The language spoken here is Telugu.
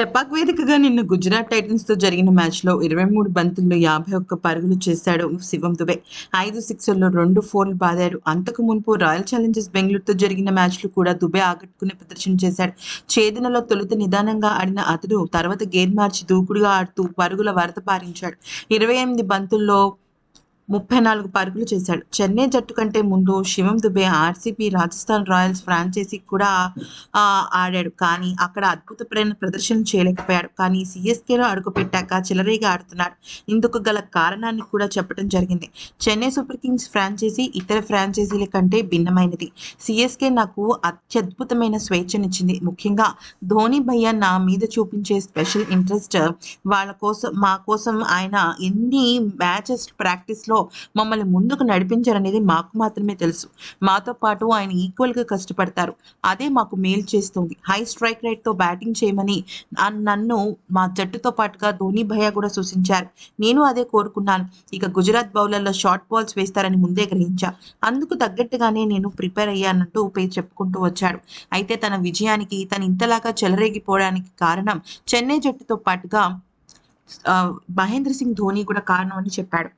చెపాక్ వేదికగా నిన్న గుజరాత్ టైటన్స్తో జరిగిన మ్యాచ్లో ఇరవై మూడు బంతుల్లో యాభై ఒక్క పరుగులు చేశాడు శివం దుబే. ఐదు సిక్సర్లో రెండు ఫోర్లు బాదాడు. అంతకు మునుపు రాయల్ ఛాలెంజర్స్ బెంగళూరుతో జరిగిన మ్యాచ్లో కూడా దుబే ఆకట్టుకునే ప్రదర్శన చేశాడు. ఛేదనలో తొలుత నిదానంగా ఆడిన అతడు తర్వాత గేర్ మార్చి దూకుడుగా ఆడుతూ పరుగుల వరద పారించాడు. ఇరవై ఎనిమిది బంతుల్లో ముప్పై నాలుగు పరుగులు చేశాడు. చెన్నై జట్టు కంటే ముందు Shivam Dube RCB Rajasthan royals franchise కూడా ఆడాడు. కానీ అక్కడ అద్భుతమైన ప్రదర్శన చేయలేకపోయాడు. కానీ సిఎస్కేలో అడుగుపెట్టాక చిలరీగా ఆడుతున్నాడు. ఇందుకు గల కారణాన్ని కూడా చెప్పడం జరిగింది. చెన్నై సూపర్ కింగ్స్ ఫ్రాంచైజీ ఇతర ఫ్రాంచైజీల కంటే భిన్నమైనది. సిఎస్కే నాకు అత్యద్భుతమైన స్వేచ్ఛనిచ్చింది. ముఖ్యంగా ధోని భయ్య నా మీద చూపించే స్పెషల్ ఇంట్రెస్ట్ వాళ్ళ కోసం మా కోసం ఆయన ఎన్ని మ్యాచెస్ ప్రాక్టీస్లో మమ్మల్ని ముందుకు నడిపించారనేది మాకు మాత్రమే తెలుసు. మాతో పాటు ఆయన ఈక్వల్గా కష్టపడతారు. అదే మాకు మేలు చేస్తుంది. హై స్ట్రైక్ రేట్తో బ్యాటింగ్ చేయమని నన్ను మా జట్టుతో పాటుగా ధోని భయ కూడా సూచించారు. నేను అదే కోరుకున్నాను. ఇక గుజరాత్ బౌలర్లో షార్ట్ బాల్స్ వేస్తారని ముందే గ్రహించా. అందుకు తగ్గట్టుగానే నేను ప్రిపేర్ అయ్యానంటూ పే చెప్పుకుంటూ వచ్చాడు. అయితే తన విజయానికి తను ఇంతలాగా చెలరేగిపోవడానికి కారణం చెన్నై జట్టుతో పాటుగా మహేంద్ర సింగ్ ధోని కూడా కారణం అని చెప్పాడు.